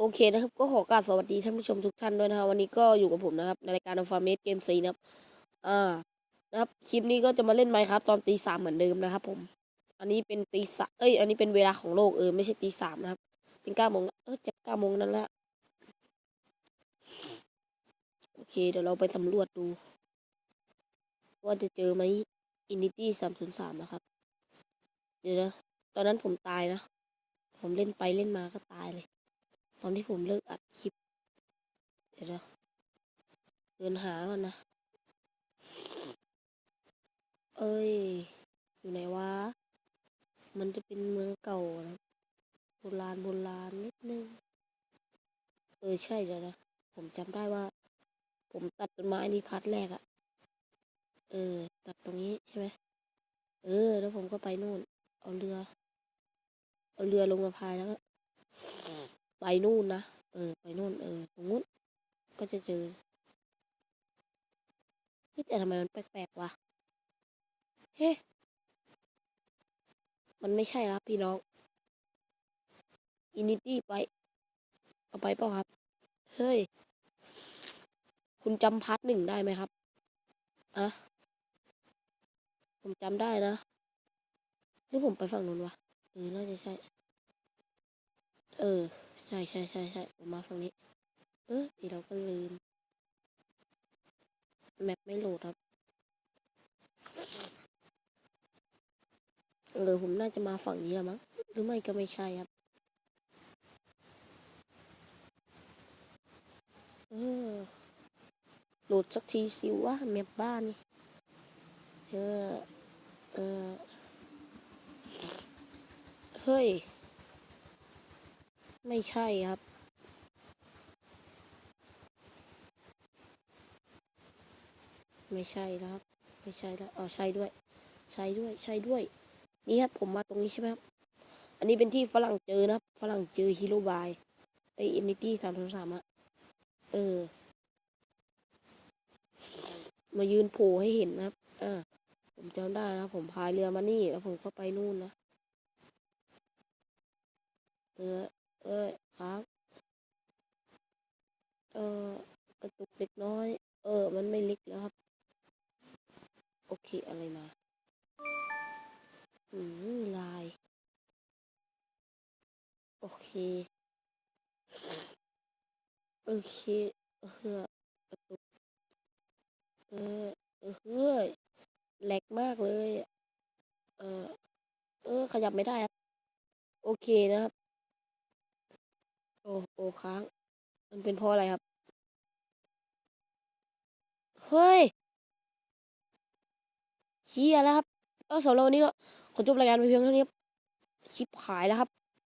โอเคนะครับ ก็ขอกราบสวัสดีท่านผู้ชมทุกท่านด้วยนะครับวันนี้ก็อยู่กับผมนะครับในรายการอัลฟาเมดเกมซีนะครับอ่านะครับคลิปนี้ก็จะมาเล่นไหมครับตอนตีสามเหมือนเดิมนะครับ ผม อันนี้เป็นตีสามเอ้ยอันนี้เป็นเวลาของโลกเออไม่ใช่ตีสามนะครับ เป็นเก้าโมงเออจะเก้าโมงนั่นแหละโอเค เดี๋ยวเราไปสำรวจดู ว่าจะเจอไหมอินิตี้สามศูนย์สามนะครับ เดี๋ยวนะตอนนั้นผมตายนะ ผมเล่นไปเล่นมาก็ตายเลย ตอนที่ผมเลิกอัดคลิป เดี๋ยวนะเดินหาก่อนนะ เอ้ย อยู่ไหนวะ มันจะเป็นเมืองเก่านะโบราณโบราณนิดนึง เออใช่เดี๋ยวนะ ผมจำได้ว่า ผมตัดต้นไม้นี่พัดแรกอะเออ ตัดตรงนี้ใช่ไหมเออ แล้วผมก็ไปนู่น เอาเรือ เอาเรือลงมาพายแล้วก็ ไปนู่นนะ เออ ไปนู่น เออ ตรงนู้น ก็จะเจอเฮ้ยแต่ทำไมมันแปลกๆวะ เฮ้มันไม่ใช่ครับพี่น้อง อินิตี้ไป เอาไปเปล่าครับ เฮ้ย คุณจำพาร์ทหนึ่งได้ไหมครับ อะ ผมจำได้นะ หรือผมไปฝั่งนู้นวะ เออ น่าจะใช่ เออ ใช่ใช่ใช่ใช่ผมมาฝั่งนี้ เออเดี๋ยวเราก็ลืม แมปไม่โหลดครับเออผมน่าจะมาฝั่งนี้แล้วมั้งหรือไม่ก็ไม่ใช่ครับ เออโหลดสักทีสิวะแมปบ้านนี่ เออ เออ เฮ้ย ไม่ใช่ครับ ไม่ใช่แล้วครับ ไม่ใช่แล้วอ๋อใช่ด้วย ใช่ด้วย ใช่ด้วย นี่ครับผมมาตรงนี้ใช่ไหมครับ อันนี้เป็นที่ฝรั่งเจอนะครับ ฝรั่งเจอฮีโร่บายไอเอ็นนิตี้สามสามอะเออ มายืนโผล่ให้เห็นนะครับ อ่า ผมจำได้นะผมพายเรือมานี่ แล้วผมก็ไปนู่นนะ เออ เอ้ยครับ เออกระตุกเล็กน้อย เออ มันไม่เล็กแล้วครับ โอเค อะไรมาอืมลาย โอเค โอเคเออกระตุกเออเออเฮ้ยแหลกมากเลย เออ เออ ขยับไม่ได้ครับ โอเคนะครับ โอ้โอ้ค้าง มันเป็นเพราะอะไรครับ เฮ้ยเฮียแล้วครับก็สำหรับวันนี้ก็ขอจบรายการไปเพียงเท่านี้ครับชิปหายแล้วครับ